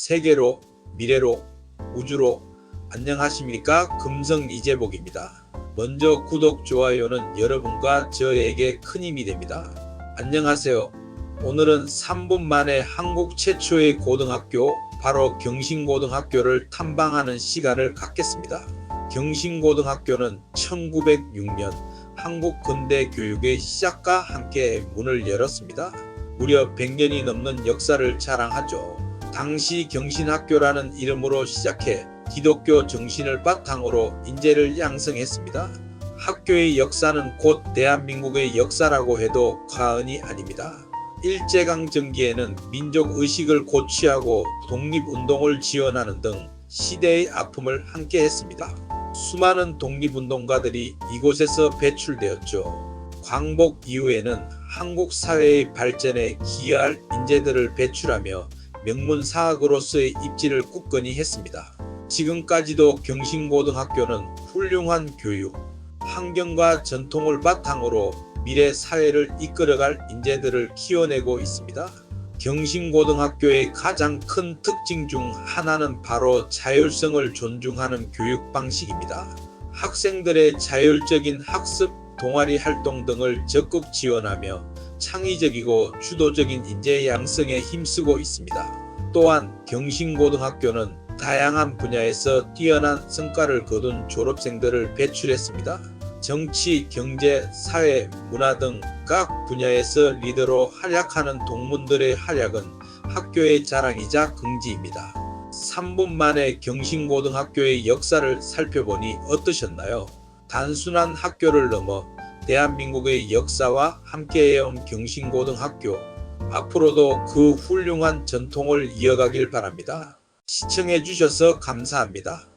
세계로, 미래로, 우주로 안녕하십니까 금성 이재복입니다. 먼저 구독, 좋아요는 여러분과 저에게 큰 힘이 됩니다. 안녕하세요. 오늘은 3분 만에 한국 최초의 고등학교 바로 경신고등학교를 탐방하는 시간을 갖겠습니다. 경신고등학교는 1906년 한국 근대 교육의 시작과 함께 문을 열었습니다. 무려 100년이 넘는 역사를 자랑하죠. 당시 경신학교라는 이름으로 시작해 기독교 정신을 바탕으로 인재를 양성했습니다. 학교의 역사는 곧 대한민국의 역사라고 해도 과언이 아닙니다. 일제강점기에는 민족의식을 고취하고 독립운동을 지원하는 등 시대의 아픔을 함께 했습니다. 수많은 독립운동가들이 이곳에서 배출되었죠. 광복 이후에는 한국 사회의 발전에 기여할 인재들을 배출하며 명문 사학으로서의 입지를 굳건히 했습니다. 지금까지도 경신고등학교는 훌륭한 교육, 환경과 전통을 바탕으로 미래 사회를 이끌어갈 인재들을 키워내고 있습니다. 경신고등학교의 가장 큰 특징 중 하나는 바로 자율성을 존중하는 교육 방식입니다. 학생들의 자율적인 학습, 동아리 활동 등을 적극 지원하며 창의적이고 주도적인 인재 양성에 힘쓰고 있습니다. 또한 경신고등학교는 다양한 분야에서 뛰어난 성과를 거둔 졸업생들을 배출했습니다. 정치, 경제, 사회, 문화 등 각 분야에서 리더로 활약하는 동문들의 활약은 학교의 자랑이자 긍지입니다. 3분 만에 경신고등학교의 역사를 살펴보니 어떠셨나요? 단순한 학교를 넘어 대한민국의 역사와 함께해온 경신고등학교. 앞으로도 그 훌륭한 전통을 이어가길 바랍니다. 시청해주셔서 감사합니다.